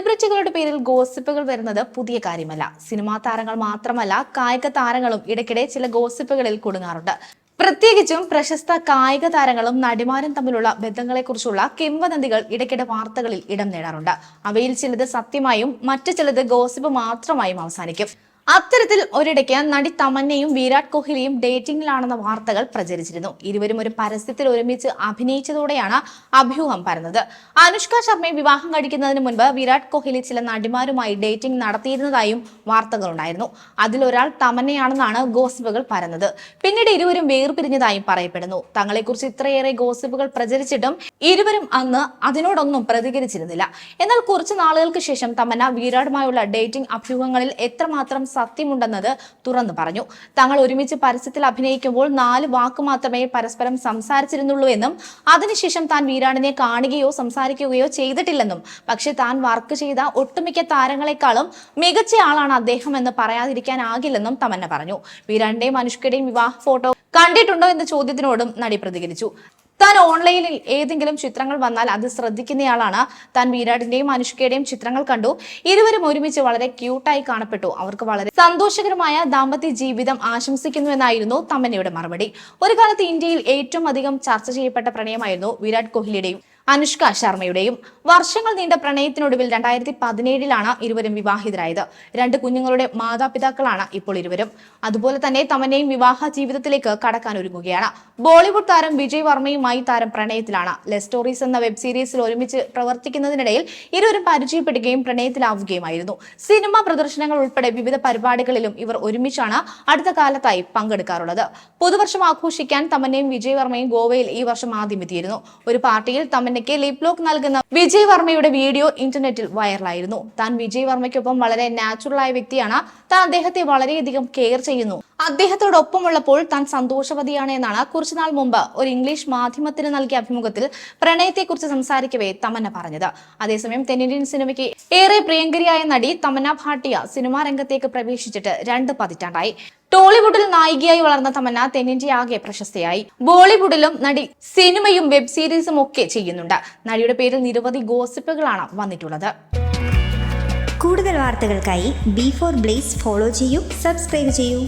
സെലിബ്രിറ്റികളുടെ പേരിൽ ഗോസിപ്പുകൾ വരുന്നത് പുതിയ കാര്യമല്ല. സിനിമാ താരങ്ങൾ മാത്രമല്ല കായിക താരങ്ങളും ഇടയ്ക്കിടെ ചില ഗോസിപ്പുകളിൽ കുടുങ്ങാറുണ്ട്. പ്രത്യേകിച്ചും പ്രശസ്ത കായിക താരങ്ങളും നടിമാരും തമ്മിലുള്ള ബന്ധങ്ങളെക്കുറിച്ചുള്ള കിംവദന്തികൾ ഇടയ്ക്കിടെ വാർത്തകളിൽ ഇടം നേടാറുണ്ട്. അവയിൽ ചിലത് സത്യമായും മറ്റു ചിലത് ഗോസിപ്പ് മാത്രമായും അവസാനിക്കും. അത്തരത്തിൽ ഒരിടയ്ക്ക് നടി തമന്നയും വിരാട് കോഹ്ലിയും ഡേറ്റിംഗിലാണെന്ന വാർത്തകൾ പ്രചരിച്ചിരുന്നു. ഇരുവരും ഒരു പരസ്യത്തിൽ ഒരുമിച്ച് അഭിനയിച്ചതോടെയാണ് അഭ്യൂഹം പരന്നത്. അനുഷ്ക ശർമ്മയെ വിവാഹം കഴിക്കുന്നതിന് മുൻപ് വിരാട് കോഹ്ലി ചില നടിമാരുമായി ഡേറ്റിംഗ് നടത്തിയിരുന്നതായും വാർത്തകളുണ്ടായിരുന്നു. അതിലൊരാൾ തമന്നയാണെന്നാണ് ഗോസിപ്പുകൾ പരന്നത്. പിന്നീട് ഇരുവരും വേർപിരിഞ്ഞതായും പറയപ്പെടുന്നു. തങ്ങളെക്കുറിച്ച് ഇത്രയേറെ ഗോസിപ്പുകൾ പ്രചരിച്ചിട്ടും ഇരുവരും അന്ന് അതിനോടൊന്നും പ്രതികരിച്ചിരുന്നില്ല. എന്നാൽ കുറച്ച് നാളുകൾക്ക് ശേഷം തമന്ന വിരാടുമായുള്ള ഡേറ്റിംഗ് അഭ്യൂഹങ്ങളിൽ എത്രമാത്രം സത്യമുണ്ടെന്നത് തുറന്നു പറഞ്ഞു. തങ്ങൾ ഒരുമിച്ച് പരസ്യത്തിൽ അഭിനയിക്കുമ്പോൾ നാല് വാക്ക് മാത്രമേ പരസ്പരം സംസാരിച്ചിരുന്നുള്ളൂ എന്നും അതിനുശേഷം താൻ വീരാണിനെ കാണുകയോ സംസാരിക്കുകയോ ചെയ്തിട്ടില്ലെന്നും പക്ഷെ താൻ വർക്ക് ചെയ്ത ഒട്ടുമിക്ക താരങ്ങളെക്കാളും മികച്ച ആളാണ് അദ്ദേഹം എന്ന് പറയാതിരിക്കാനാകില്ലെന്നും തമന്ന പറഞ്ഞു. വീരാണിന്റെയും അനുഷ്കയുടെയും വിവാഹ ഫോട്ടോ കണ്ടിട്ടുണ്ടോ എന്ന ചോദ്യത്തിനോടും നടി പ്രതികരിച്ചു. താൻ ഓൺലൈനിൽ ഏതെങ്കിലും ചിത്രങ്ങൾ വന്നാൽ അത് ശ്രദ്ധിക്കുന്നയാളാണ്. താൻ വീരാടിന്റെയും അനുഷ്കയുടെയും ചിത്രങ്ങൾ കണ്ടു. ഇരുവരും ഒരുമിച്ച് വളരെ ക്യൂട്ടായി കാണപ്പെട്ടു. അവർക്ക് വളരെ സന്തോഷകരമായ ദാമ്പത്യ ജീവിതം ആശംസിക്കുന്നുവെന്നായിരുന്നു തമ്മനയുടെ മറുപടി. ഒരു കാലത്ത് ഇന്ത്യയിൽ ഏറ്റവും അധികം ചർച്ച ചെയ്യപ്പെട്ട പ്രണയമായിരുന്നു വിരാട് കോഹ്ലിയുടെയും അനുഷ്ക ശർമ്മയുടെയും വർഷങ്ങൾ നീണ്ട പ്രണയത്തിനൊടുവിൽ രണ്ടായിരത്തി പതിനേഴിലാണ് ഇരുവരും വിവാഹിതരായത്. രണ്ട് കുഞ്ഞുങ്ങളുടെ മാതാപിതാക്കളാണ് ഇപ്പോൾ ഇരുവരും. അതുപോലെ തന്നെ തമന്നയും വിവാഹ ജീവിതത്തിലേക്ക് കടക്കാൻ ഒരുങ്ങുകയാണ്. ബോളിവുഡ് താരം വിജയ് വർമ്മയുമായി താരം പ്രണയത്തിലാണ്. ലെ സ്റ്റോറീസ് എന്ന വെബ് സീരീസിൽ ഒരുമിച്ച് പ്രവർത്തിക്കുന്നതിനിടയിൽ ഇരുവരും പരിചയപ്പെടുകയും പ്രണയത്തിലാവുകയുമായിരുന്നു. സിനിമ പ്രദർശനങ്ങൾ ഉൾപ്പെടെ വിവിധ പരിപാടികളിലും ഇവർ ഒരുമിച്ചാണ് അടുത്ത കാലത്തായി പങ്കെടുക്കാറുള്ളത്. പുതുവർഷം ആഘോഷിക്കാൻ തമന്നയും വിജയ് വർമ്മയും ഗോവയിൽ ഈ വർഷം ആദ്യം എത്തിയിരുന്നു ഒരു പാർട്ടിയിൽ തമന്നയ്ക്ക് ലിപ് ലോക്ക് നൽകുന്ന വിജയ് വർമ്മയുടെ വീഡിയോ ഇന്റർനെറ്റിൽ വൈറലായിരുന്നു. താൻ വിജയ് വർമ്മയ്ക്കൊപ്പം വളരെ നാച്ചുറൽ ആയ വ്യക്തിയാണ്. താൻ അദ്ദേഹത്തെ വളരെയധികം കെയർ ചെയ്യുന്നു. അദ്ദേഹത്തോടൊപ്പമുള്ളപ്പോൾ താൻ സന്തോഷവതിയാണ് എന്നാണ് കുറച്ചുനാൾ മുമ്പ് ഒരു ഇംഗ്ലീഷ് മാധ്യമത്തിന് നൽകിയ അഭിമുഖത്തിൽ പ്രണയത്തെക്കുറിച്ച് സംസാരിക്കവേ തമന്ന പറഞ്ഞത്. അതേസമയം തെന്നിന്ത്യൻ സിനിമയ്ക്ക് ഏറെ പ്രിയങ്കരിയായ നടി തമന്ന ഭാട്ടിയ സിനിമാ രംഗത്തേക്ക് പ്രവേശിച്ചിട്ട് രണ്ട് പതിറ്റാണ്ടായി. ടോളിവുഡിൽ നായികയായി വളർന്ന തമന്ന തെന്നിന്ത്യയാകെ പ്രശസ്തയായി. ബോളിവുഡിലും നടി സിനിമയും വെബ് സീരീസും ഒക്കെ ചെയ്യുന്നുണ്ട്. നടിയുടെ പേരിൽ നിരവധി ഗോസിപ്പുകളാണ് വന്നിട്ടുള്ളത്. കൂടുതൽ വാർത്തകൾക്കായി ബി ഫോർ ബ്ലേസ് ഫോളോ ചെയ്യൂ സബ്സ്ക്രൈബ് ചെയ്യൂ.